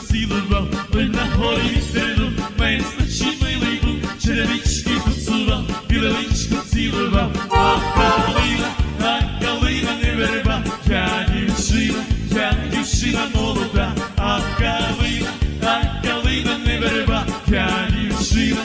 поцілував, той на горі сину, мене значить милий був, черевички поцілував, білевичку цілував, а калина, а калина не верба, я дівчина, я дівчина молода, а калина, а калина не верба, я дівчина,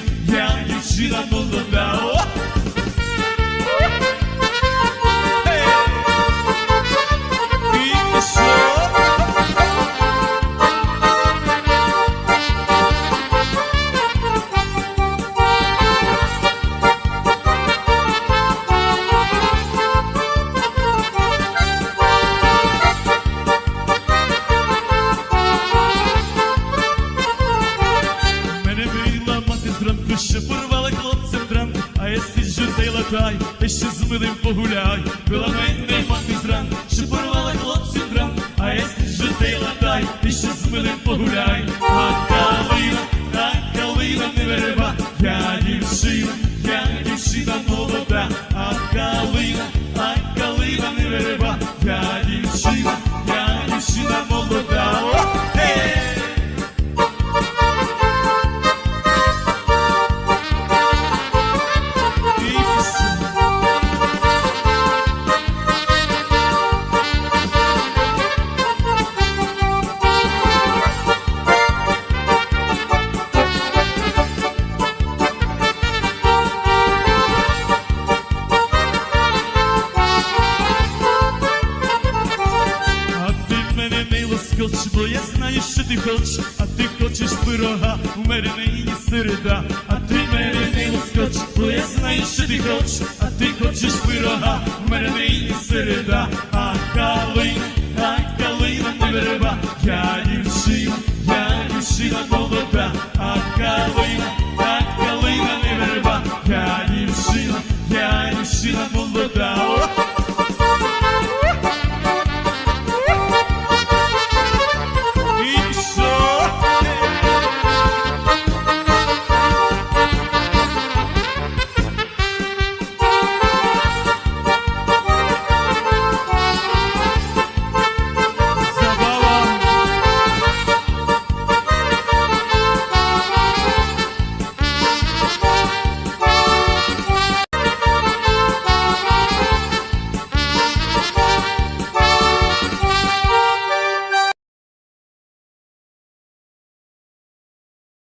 що порвала хлопцем дранку, а я сиджу та й латай, та ще з милим погуляй. Пила мене мати зран, ще порвала хлопцем дранку, тіло, я знаю, що ти хочеш, а ти хочеш пирога, у мене нині середа, а ти мене не скоч, бо я знаю, що ти хочеш, а ти хочеш пирога, у мене нині середа, а калин, а калина не береба, я дівчина, я дівчина молода, а калина, а калина не береба, я дівчина, я дівчина молода.